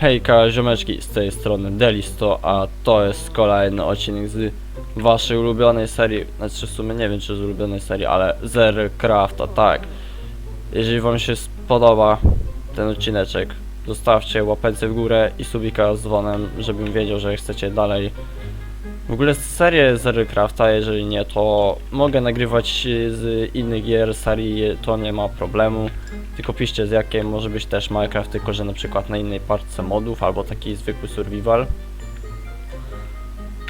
Hejka, ziomeczki, z tej strony Delisto, a to jest kolejny odcinek z waszej ulubionej serii, znaczy w sumie nie wiem czy z ulubionej serii, ale Zero Crafta, tak. Jeżeli wam się spodoba ten odcineczek, zostawcie łapęcę w górę i subika z dzwonem, żebym wiedział, że chcecie dalej w ogóle serię Zero Crafta, jeżeli nie, to mogę nagrywać z innych gier serii, to nie ma problemu. Tylko piszcie z jakiej może być też Minecraft, tylko że na przykład na innej parce modów albo taki zwykły survival.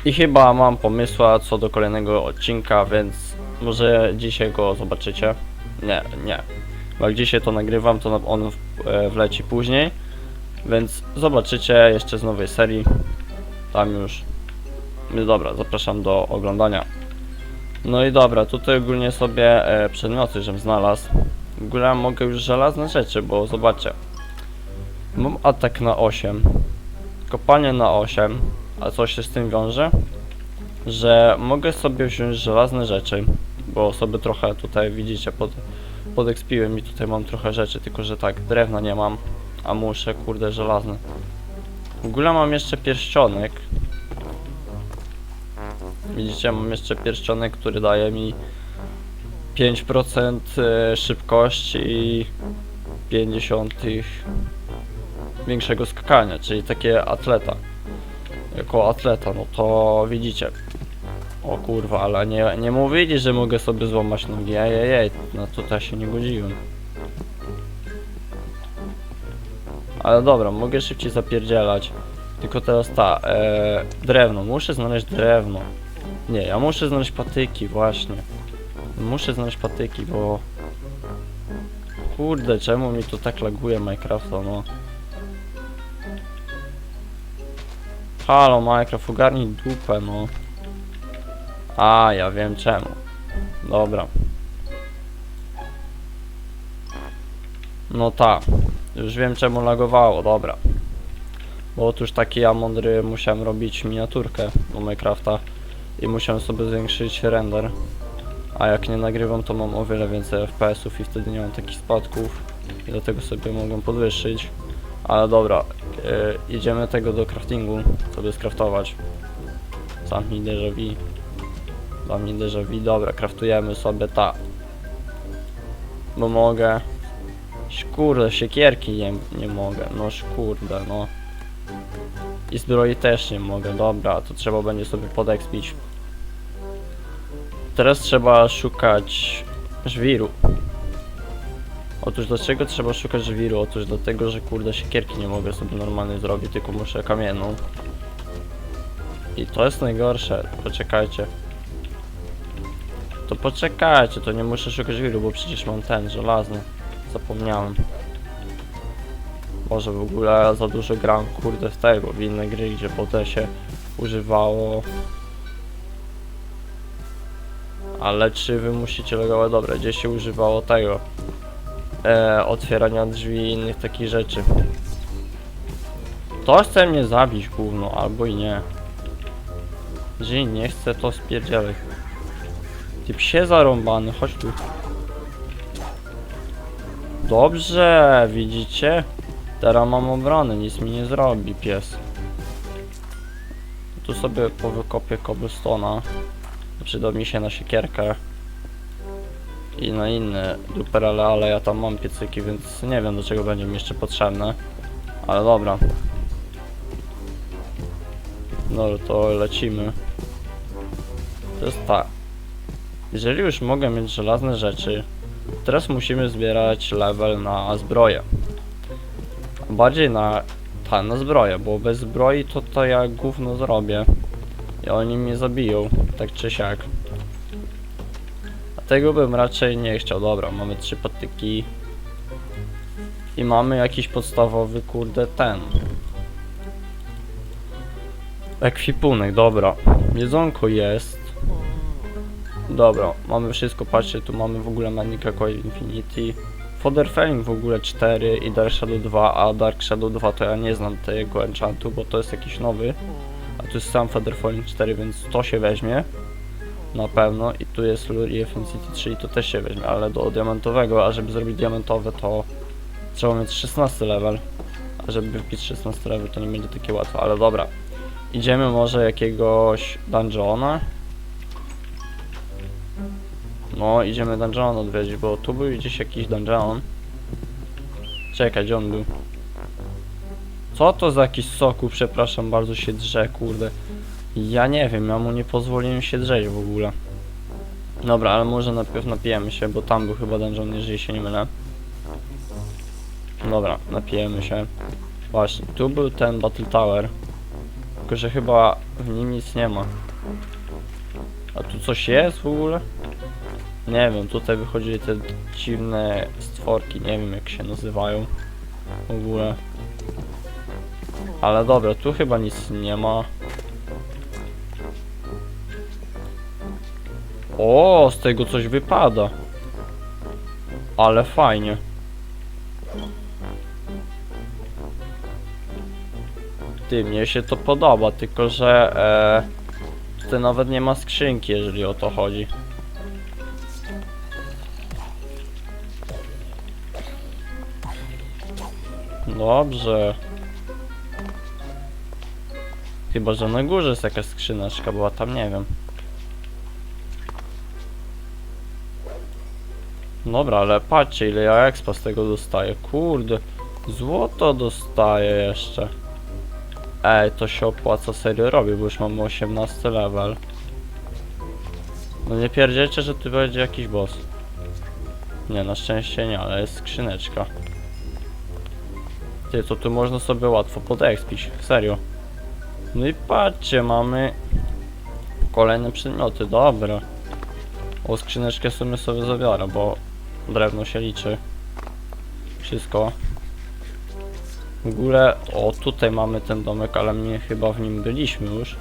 I chyba mam pomysła co do kolejnego odcinka, więc może dzisiaj go zobaczycie. Nie, nie. Bo jak dzisiaj to nagrywam, to on e, wleci później. Więc zobaczycie jeszcze z nowej serii. Tam już. No dobra, zapraszam do oglądania. No i dobra, tutaj ogólnie sobie e, przedmioty, żem znalazł. W ogóle mogę już żelazne rzeczy, bo zobaczcie. Mam atak na 8, kopanie na 8, a co się z tym wiąże? Że mogę sobie wziąć żelazne rzeczy, bo sobie trochę tutaj widzicie, pod, podekspiłem i tutaj mam trochę rzeczy, tylko że tak, drewna nie mam, a muszę, kurde, żelazne. W ogóle mam jeszcze pierścionek. Widzicie, mam jeszcze pierścionek, który daje mi 5% e, szybkości i 50 większego skakania, czyli takie atleta. Jako atleta, no to widzicie. O kurwa, ale nie, nie mówili, że mogę sobie złamać nogi. Ej, ej, ej, no tutaj się nie godziłem. Ale dobra, mogę szybciej zapierdzielać. Tylko teraz ta, e, drewno, muszę znaleźć drewno. Nie, ja muszę znaleźć patyki, właśnie. Muszę znaleźć patyki, bo... Kurde, czemu mi to tak laguje Minecrafta, no. Halo Minecraft, ogarnij dupę, no. A, ja wiem czemu. Dobra. No tak, już wiem czemu lagowało, dobra. Bo otóż taki ja mądry musiałem robić miniaturkę do Minecrafta i musiałem sobie zwiększyć render. A jak nie nagrywam, to mam o wiele więcej FPS-ów i wtedy nie mam takich spadków. I dlatego sobie mogę podwyższyć. Ale dobra, yy, idziemy tego do craftingu, sobie skraftować. Zamknij déjà vu. Zamknij déjà vu, dobra, kraftujemy sobie ta. Bo mogę. Kurde, siekierki nie, nie mogę, no kurde, no. I zbroi też nie mogę, dobra, to trzeba będzie sobie podekspić. Teraz trzeba szukać żwiru. Otóż dlaczego trzeba szukać żwiru? Otóż dlatego, że kurde siekierki nie mogę sobie normalnie zrobić, tylko muszę kamienną. I to jest najgorsze, poczekajcie. To poczekajcie, to nie muszę szukać żwiru, bo przecież mam ten, żelazny. Zapomniałem. Może w ogóle za dużo gram kurde w tego, w inne gry, gdzie potem się używało ale czy wy musicie logować? Dobra, gdzie się używało tego? E, otwierania drzwi i innych takich rzeczy. To chce mnie zabić gówno, albo i nie. Jeżeli nie chce, to spierdzielaj. Ty psie zarąbany, chodź tu. Dobrze, widzicie? Teraz mam obronę, nic mi nie zrobi pies. Tu sobie powykopię cobblestone'a. Przyda mi się na siekierkę i na inne duperele, ale ja tam mam piecyki, więc nie wiem do czego będzie mi jeszcze potrzebne. Ale dobra. Dobra, to lecimy. To jest tak. Jeżeli już mogę mieć żelazne rzeczy, teraz musimy zbierać level na zbroję. Bardziej na, ta, na zbroję, bo bez zbroi to to ja gówno zrobię. I oni mnie zabiją, tak czy siak. A tego bym raczej nie chciał. Dobra, mamy trzy patyki. I mamy jakiś podstawowy, kurde, ten. Ekwipunek, dobra. Jedzonko jest. Dobra, mamy wszystko, patrzcie, tu mamy w ogóle Manica Coil Infinity. Felling w ogóle 4 i Dark Shadow 2, a Dark Shadow 2 to ja nie znam tego enchantu, bo to jest jakiś nowy. A tu jest sam Feather Falling 4, więc to się weźmie. Na pewno. I tu jest Lurie City 3 i to też się weźmie, ale do diamentowego, a żeby zrobić diamentowe to trzeba mieć 16 level. żeby wbić 16 level to nie będzie takie łatwe, ale dobra. Idziemy może jakiegoś dungeona. No, idziemy dungeon odwiedzić, bo tu był gdzieś jakiś dungeon. Czekaj, gdzie on był? Co to za jakiś soku, przepraszam, bardzo się drze, kurde. Ja nie wiem, ja mu nie pozwoliłem się drzeć w ogóle. Dobra, ale może najpierw napijemy się, bo tam był chyba dungeon, jeżeli się nie mylę. Dobra, napijemy się. Właśnie, tu był ten Battle Tower. Tylko, że chyba w nim nic nie ma. A tu coś jest w ogóle? Nie wiem, tutaj wychodzili te dziwne stworki, nie wiem jak się nazywają. W ogóle. Ale dobra, tu chyba nic nie ma. O, z tego coś wypada. Ale fajnie. Ty, mnie się to podoba, tylko że e, tutaj nawet nie ma skrzynki, jeżeli o to chodzi. Dobrze. Chyba, że na górze jest jakaś skrzyneczka, była tam nie wiem. Dobra, ale patrzcie ile ja expa z tego dostaję. Kurde, złoto dostaję jeszcze. Ej, to się opłaca serio robię, bo już mamy 18 level. No nie pierdziecie, że tu będzie jakiś boss. Nie, na szczęście nie, ale jest skrzyneczka. Ty, to tu można sobie łatwo podekspić, serio. No i patrzcie, mamy kolejne przedmioty, dobra. O skrzyneczkę sobie sobie zabiorę, bo drewno się liczy. Wszystko. W ogóle, o tutaj mamy ten domek, ale my chyba w nim byliśmy już,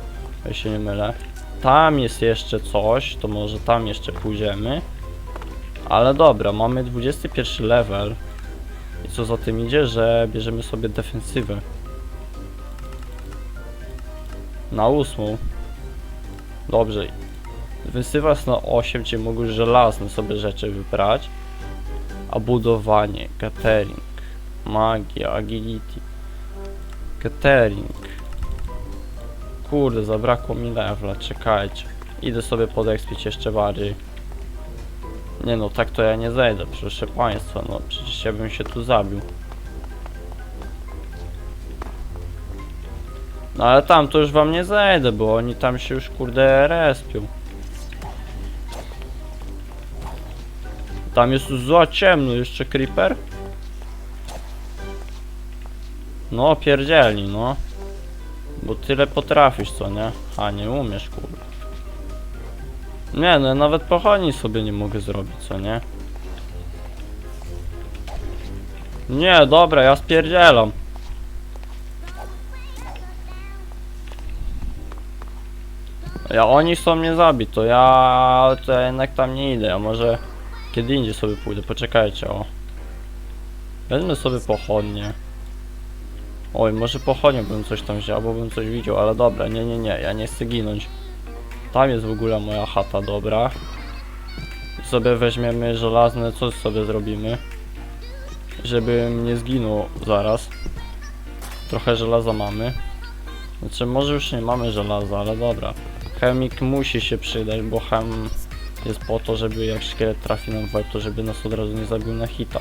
ja się nie mylę. Tam jest jeszcze coś, to może tam jeszcze pójdziemy. Ale dobra, mamy 21 level. I co za tym idzie, że bierzemy sobie defensywę. Na ósmą. Dobrze. Jest na 8, czyli mogę żelazne sobie rzeczy wybrać. A budowanie, catering, magia, agility. Catering. Kurde, zabrakło mi levela, czekajcie. Idę sobie podekspić jeszcze bardziej. Nie no, tak to ja nie zejdę, proszę państwa, no przecież ja bym się tu zabił. No ale tam to już wam nie zejdę, bo oni tam się już kurde respią. Tam jest za ciemno, jeszcze creeper? No pierdzielni, no. Bo tyle potrafisz, co nie? A nie umiesz, kurde. Nie, no ja nawet pochodni sobie nie mogę zrobić, co nie? Nie, dobra, ja spierdzielam. Ja oni chcą mnie zabić, to ja to jednak tam nie idę, a może kiedy indziej sobie pójdę, poczekajcie o. Wezmę sobie pochodnie. Oj, może pochodnie bym coś tam wziął, bo bym coś widział, ale dobra, nie, nie, nie, ja nie chcę ginąć. Tam jest w ogóle moja chata, dobra. I sobie weźmiemy żelazne, co sobie zrobimy? Żebym nie zginął zaraz. Trochę żelaza mamy. Znaczy, może już nie mamy żelaza, ale dobra. Chemik musi się przydać, bo chem jest po to, żeby jak szkielet trafi nam w łeb, to żeby nas od razu nie zabił na hita.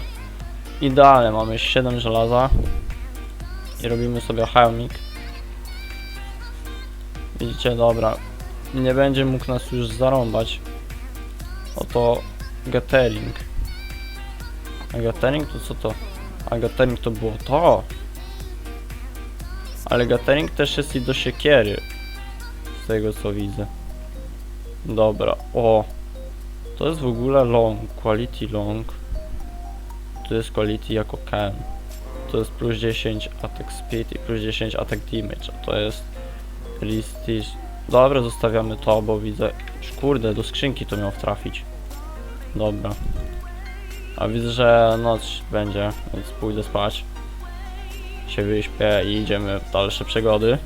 Idealnie, mamy 7 żelaza. I robimy sobie chemik. Widzicie, dobra. Nie będzie mógł nas już zarąbać. Oto gathering. A gathering to co to? A gathering to było to. Ale gathering też jest i do siekiery. Z tego co widzę. Dobra, o. To jest w ogóle long, quality long. To jest quality jako can. To jest plus 10 attack speed i plus 10 attack damage. A to jest listy. Dobra, zostawiamy to, bo widzę. Kurde, do skrzynki to miał trafić. Dobra. A widzę, że noc będzie, więc pójdę spać. Się wyśpię i idziemy w dalsze przygody.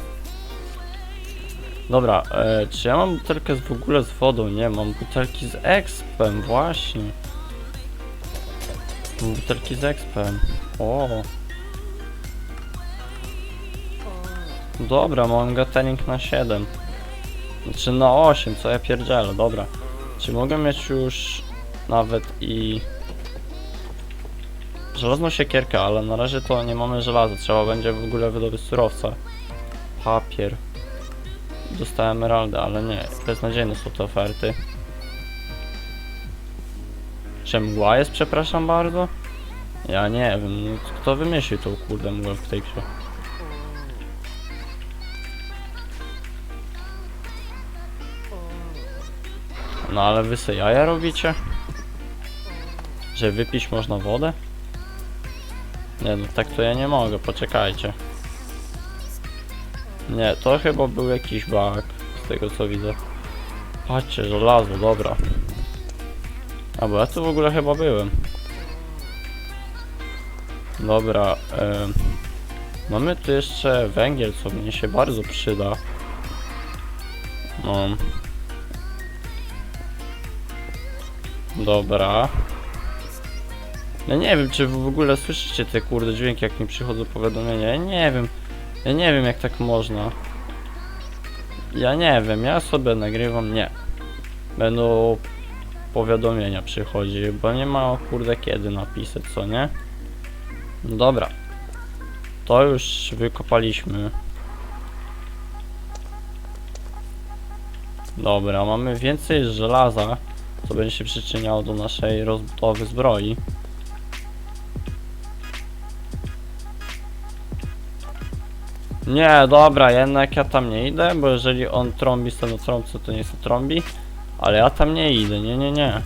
Dobra, e, czy ja mam butelkę z, w ogóle z wodą? Nie, mam butelki z expem, właśnie. Mam butelki z expem. O. Dobra, mam gathering na 7. Znaczy na 8, co ja pierdzielę, dobra. Czy mogę mieć już nawet i... Żelazną siekierkę, ale na razie to nie mamy żelaza, trzeba będzie w ogóle wydobyć surowce. Papier. Dostałem emeraldę, ale nie, beznadziejne są te oferty. Czy mgła jest, przepraszam bardzo? Ja nie wiem, no, kto wymyślił tą kurde mgłę w tej grze? No ale wy se jaja robicie? Że wypić można wodę? Nie no, tak to ja nie mogę, poczekajcie. Nie, to chyba był jakiś bug, z tego co widzę. Patrzcie, żelazo, dobra. A bo ja tu w ogóle chyba byłem. Dobra, mamy tu jeszcze węgiel, co mnie się bardzo przyda. No. Dobra. Ja nie wiem, czy w ogóle słyszycie te kurde dźwięki, jak mi przychodzą powiadomienia. Ja nie wiem. Ja nie wiem, jak tak można. Ja nie wiem, ja sobie nagrywam, nie. Będą powiadomienia przychodzi, bo nie ma kurde kiedy napisać, co nie? Dobra. To już wykopaliśmy. Dobra, mamy więcej żelaza, co będzie się przyczyniało do naszej rozbudowy zbroi. Nie, dobra, jednak ja tam nie idę, bo jeżeli on trąbi sobie trąbce, to nie sobie trąbi. Ale ja tam nie idę, nie, nie, nie.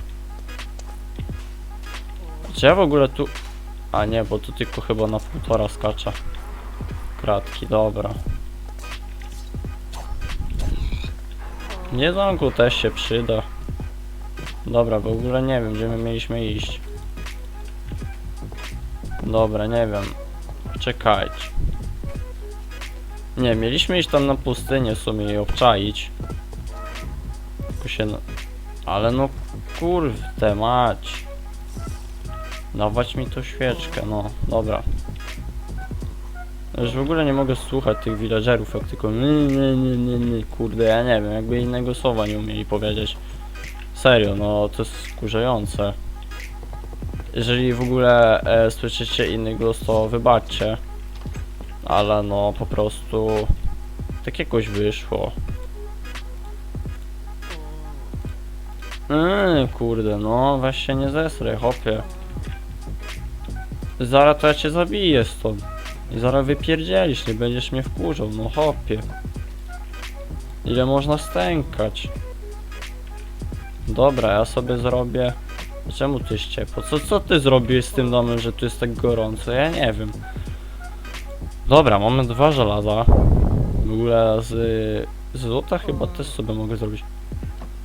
Czy ja w ogóle tu... A nie, bo tu tylko chyba na półtora skacza. Kratki, dobra. Jedzonku też się przyda. Dobra, w ogóle nie wiem, gdzie my mieliśmy iść. Dobra, nie wiem. Czekajcie. Nie, mieliśmy iść tam na pustynię w sumie i obczaić. Tylko się no... Ale no kurde mać. Dawać mi tą świeczkę, no dobra. Już w ogóle nie mogę słuchać tych villagerów, jak tylko nie, nie, nie, nie, nie, kurde, ja nie wiem, jakby innego słowa nie umieli powiedzieć. Serio, no to jest skurzające. Jeżeli w ogóle e, słyszycie inny głos, to wybaczcie. Ale no po prostu tak jakoś wyszło. Yy, kurde, no weź się nie zesraj, hopie. Zaraz to ja cię zabiję stąd. I zaraz wypierdzielisz, nie będziesz mnie wkurzał, no hopie. Ile można stękać? Dobra, ja sobie zrobię... Czemu tu jest ciepło? Co, co ty zrobiłeś z tym domem, że tu jest tak gorąco? Ja nie wiem. Dobra, mamy dwa żelaza. W ogóle z, z złota chyba też sobie mogę zrobić.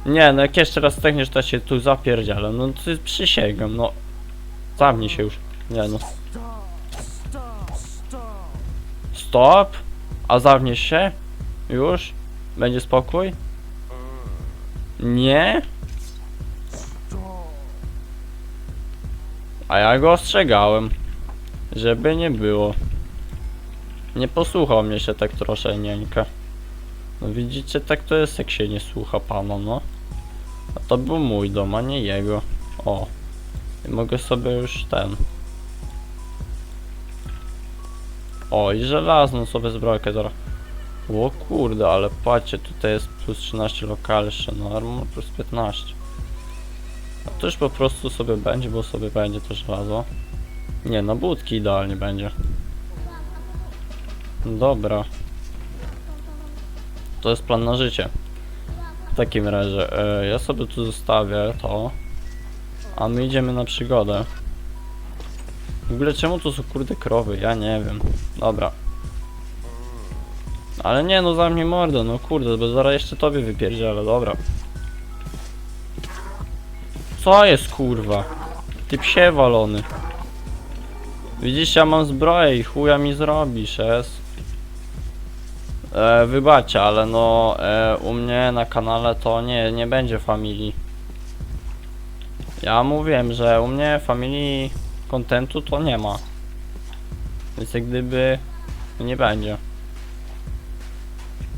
Nie, no jak jeszcze raz stechniesz, to się tu zapierdzielę. No ty przysięgam, no. Zamknij się już. Nie no. Stop! A zamkniesz się? Już? Będzie spokój? Nie? A ja go ostrzegałem. Żeby nie było. Nie posłuchał mnie się tak troszeczkę. No widzicie, tak to jest jak się nie słucha pana, no. A to był mój dom, a nie jego. O. I mogę sobie już ten. O, i żelazną sobie zbrojkę zaraz. O kurde, ale patrzcie, tutaj jest plus 13 lokalsze, no armor plus 15. A to już po prostu sobie będzie, bo sobie będzie to żelazo. Nie, na budki idealnie będzie. Dobra. To jest plan na życie. W takim razie, e, ja sobie tu zostawię to. A my idziemy na przygodę. W ogóle czemu tu są kurde krowy? Ja nie wiem. Dobra. Ale nie no, zamknij mordę, no kurde, bo zaraz jeszcze tobie wypierdzielę, dobra. Co jest kurwa? Ty psie walony. Widzisz, ja mam zbroję i chuja mi zrobisz, es. E, wybaczcie, ale no e, u mnie na kanale to nie, nie będzie familii. Ja mówiłem, że u mnie familii kontentu to nie ma. Więc jak gdyby nie będzie.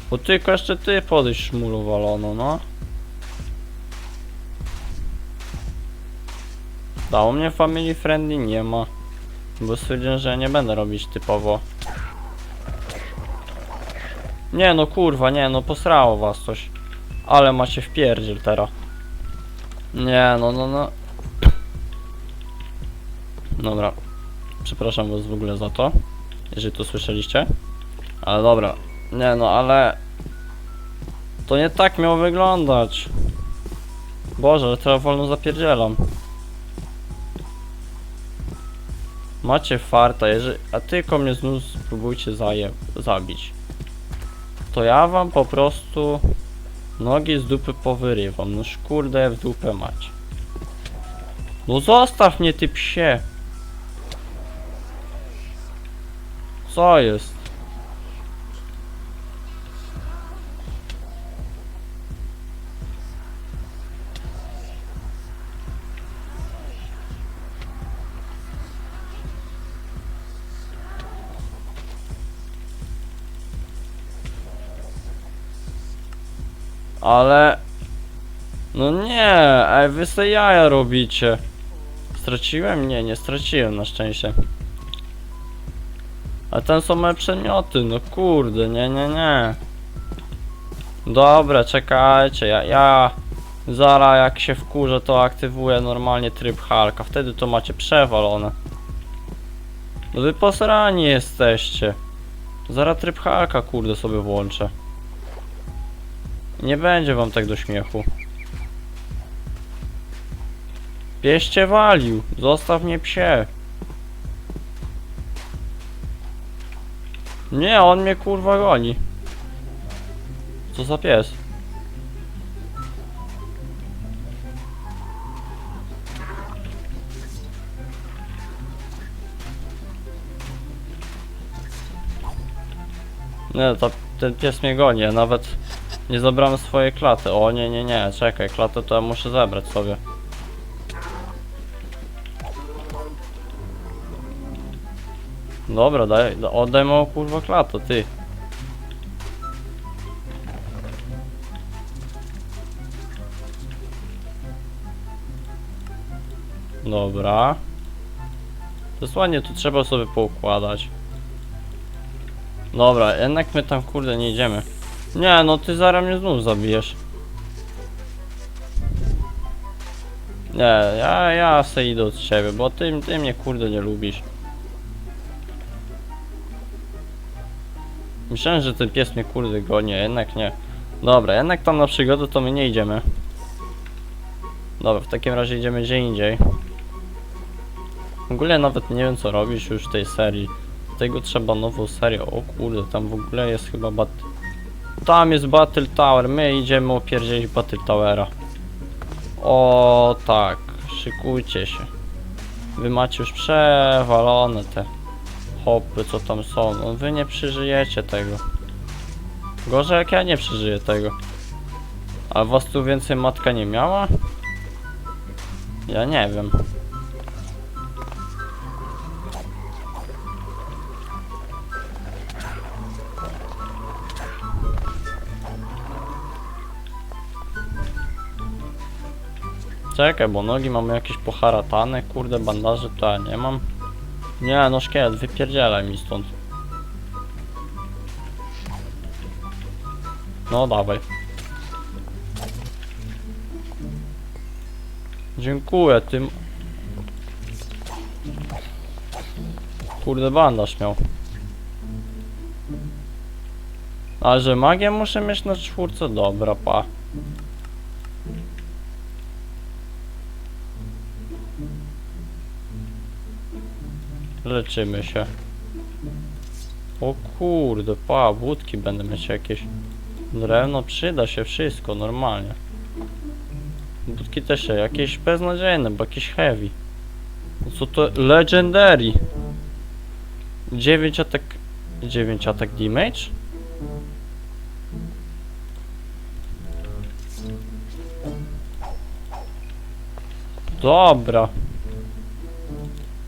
Bo tylko jeszcze ty podejść szmulu walono, no. Dało mnie family friendly nie ma. Bo stwierdziłem, że nie będę robić typowo. Nie no kurwa, nie no posrało was coś. Ale macie wpierdziel teraz. Nie no no no. Dobra. Przepraszam was w ogóle za to. Jeżeli to słyszeliście. Ale dobra. Nie no, ale... To nie tak miało wyglądać. Boże, ale teraz wolno zapierdzielam. Macie farta, jeżeli... A tylko mnie znów spróbujcie zaje... zabić. To ja wam po prostu... Nogi z dupy powyrywam. No kurde w dupę macie. No zostaw mnie ty psie. Co jest? Ale... No nie, ej, wy se jaja robicie. Straciłem? Nie, nie straciłem na szczęście. A tam są moje przedmioty, no kurde, nie, nie, nie. Dobra, czekajcie, ja, ja... Zara jak się wkurzę, to aktywuję normalnie tryb Halka, wtedy to macie przewalone. No wy posrani jesteście. Zara tryb Halka, kurde, sobie włączę. Nie będzie wam tak do śmiechu. Pieście walił, zostaw mnie psie. Nie, on mnie kurwa goni. Co za pies? Nie, to, ten pies mnie goni, nawet nie zabrałem swojej klaty. O nie, nie, nie, czekaj, klatę to ja muszę zebrać sobie. Dobra, daj, da- oddaj moją kurwa klatę, ty. Dobra. Dosłownie tu trzeba sobie poukładać. Dobra, jednak my tam kurde nie idziemy. Nie, no ty zaraz mnie znów zabijesz. Nie, ja, ja se idę od ciebie, bo ty, ty mnie kurde nie lubisz. Myślałem, że ten pies mnie kurde goni, a jednak nie. Dobra, jednak tam na przygodę to my nie idziemy. Dobra, w takim razie idziemy gdzie indziej. W ogóle nawet nie wiem co robisz już w tej serii. Tego trzeba nową serię. O kurde, tam w ogóle jest chyba bat... Tam jest Battle Tower, my idziemy opierdzielić Battle Towera. O tak, szykujcie się. Wy macie już przewalone te hopy, co tam są. No wy nie przeżyjecie tego. Gorzej jak ja nie przeżyję tego. A was tu więcej matka nie miała? Ja nie wiem. Czekaj, bo nogi mamy jakieś poharatane, kurde, bandaże to ja nie mam. Nie, no szkielet, wypierdzielaj mi stąd. No dawaj. Dziękuję, tym... Kurde, bandaż miał. A że magię muszę mieć na czwórce? Dobra, pa. Leczymy się. O kurde, pa, wódki będę mieć jakieś. Drewno przyda się wszystko, normalnie. Budki też się, jakieś beznadziejne, bo jakieś heavy. No Co to? Legendary! 9 atak... 9 atak damage? Dobra.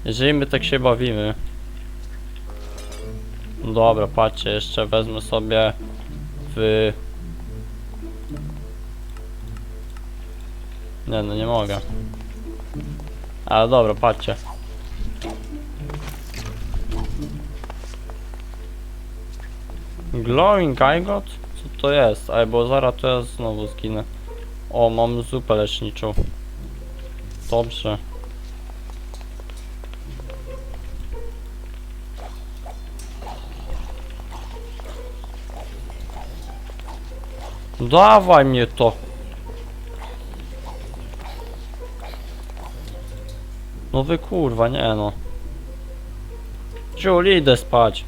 Jeżeli my tak się bawimy. Dobra, patrzcie, jeszcze wezmę sobie w... Nie no, nie mogę. Ale dobra, patrzcie. Glowing Igot? Co to jest? Ej, bo zaraz to ja znowu zginę. O, mam zupę leczniczą. Dobrze. Dawaj mnie to. No wy kurwa, nie no. Ciul, idę spać.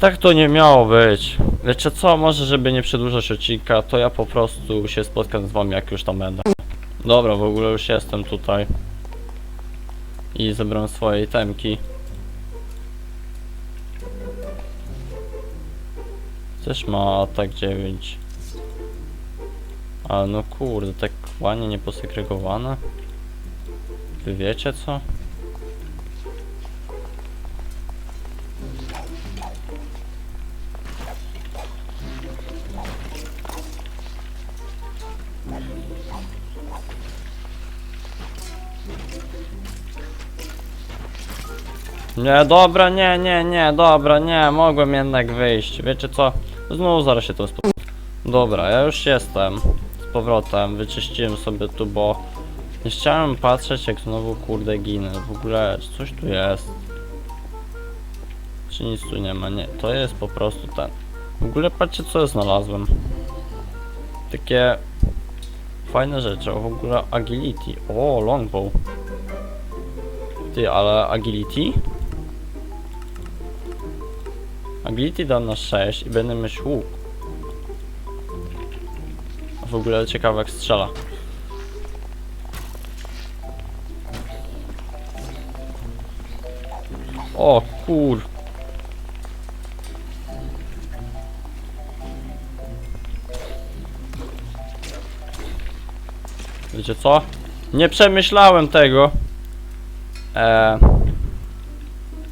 Tak to nie miało być. Wiecie co, może żeby nie przedłużać odcinka, to ja po prostu się spotkam z wami jak już tam będę. Dobra, w ogóle już jestem tutaj. I zebrałem swoje itemki. Też ma atak 9. Ale no kurde, tak ładnie nieposegregowane. Wy wiecie co? Nie, dobra, nie, nie, nie, dobra, nie, mogłem jednak wyjść. Wiecie co? Znowu zaraz się to spotkam. Dobra, ja już jestem powrotem. Wyczyściłem sobie tu, bo nie chciałem patrzeć jak znowu kurde ginę. W ogóle coś tu jest. Czy nic tu nie ma? Nie, to jest po prostu ten. W ogóle patrzcie co ja znalazłem. Takie fajne rzeczy. W ogóle agility. O, longbow. Ty, ale agility? Agility dam na 6 i będę mieć łuk. W ogóle ciekawe jak strzela. O kur... Wiecie co? Nie przemyślałem tego. Eee...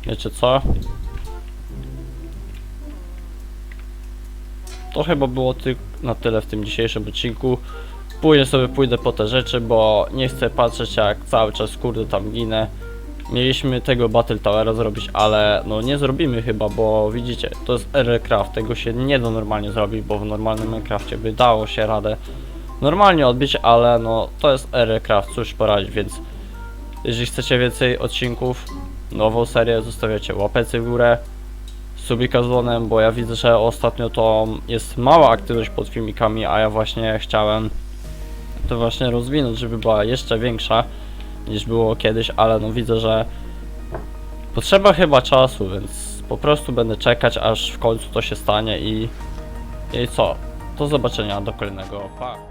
Wiecie co? To chyba było ty na tyle w tym dzisiejszym odcinku. Później sobie pójdę po te rzeczy, bo nie chcę patrzeć jak cały czas kurde tam ginę. Mieliśmy tego Battle Towera zrobić, ale no nie zrobimy chyba, bo widzicie, to jest Aircraft, tego się nie da normalnie zrobić, bo w normalnym Minecrafcie by dało się radę normalnie odbić, ale no to jest Aircraft, cóż poradzić, więc jeżeli chcecie więcej odcinków, nową serię, zostawiacie łapeczkę w górę, subika z dzwonem, bo ja widzę, że ostatnio to jest mała aktywność pod filmikami, a ja właśnie chciałem to właśnie rozwinąć, żeby była jeszcze większa niż było kiedyś, ale no widzę, że potrzeba chyba czasu, więc po prostu będę czekać, aż w końcu to się stanie i, i co? Do zobaczenia do kolejnego. Pa!